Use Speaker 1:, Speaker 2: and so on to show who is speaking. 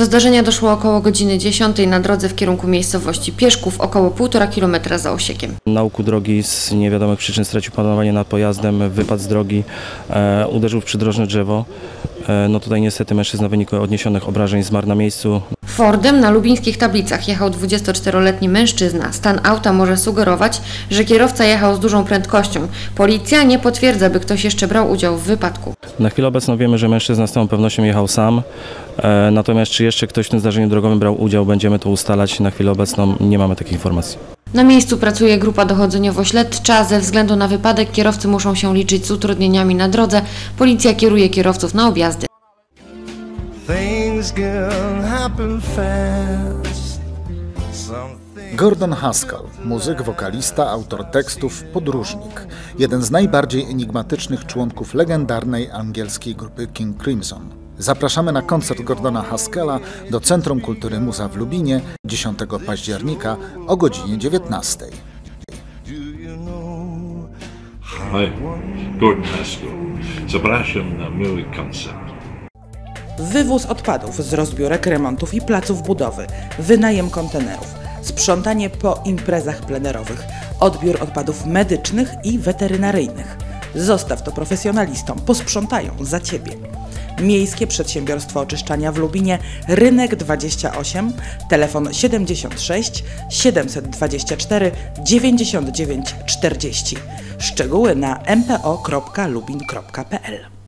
Speaker 1: Do zdarzenia doszło około godziny 10 na drodze w kierunku miejscowości Pieszków, około 1,5 km za Osiekiem.
Speaker 2: Na łuku drogi z niewiadomych przyczyn stracił panowanie nad pojazdem, wypadł z drogi, e, uderzył w przydrożne drzewo. E, no tutaj niestety mężczyzna w wyniku odniesionych obrażeń zmarł na miejscu.
Speaker 1: Fordem na lubińskich tablicach jechał 24-letni mężczyzna. Stan auta może sugerować, że kierowca jechał z dużą prędkością. Policja nie potwierdza, by ktoś jeszcze brał udział w wypadku.
Speaker 2: Na chwilę obecną wiemy, że mężczyzna z całą pewnością jechał sam, e, natomiast czy jeszcze ktoś w tym zdarzeniu drogowym brał udział, będziemy to ustalać. Na chwilę obecną nie mamy takich informacji.
Speaker 1: Na miejscu pracuje grupa dochodzeniowo-śledcza. Ze względu na wypadek kierowcy muszą się liczyć z utrudnieniami na drodze. Policja kieruje kierowców na objazdy.
Speaker 3: Gordon Haskell, muzyk, wokalista, autor tekstów, podróżnik. Jeden z najbardziej enigmatycznych członków legendarnej angielskiej grupy King Crimson. Zapraszamy na koncert Gordona Haskella do Centrum Kultury Muza w Lubinie 10 października o godzinie 19.
Speaker 4: Hi, Gordon Haskell. Zapraszam na mój koncert.
Speaker 5: Wywóz odpadów z rozbiórek, remontów i placów budowy, wynajem kontenerów, sprzątanie po imprezach plenerowych, odbiór odpadów medycznych i weterynaryjnych. Zostaw to profesjonalistom, posprzątają za Ciebie. Miejskie Przedsiębiorstwo Oczyszczania w Lubinie, Rynek 28, telefon 76 724 99 40. Szczegóły na mpo.lubin.pl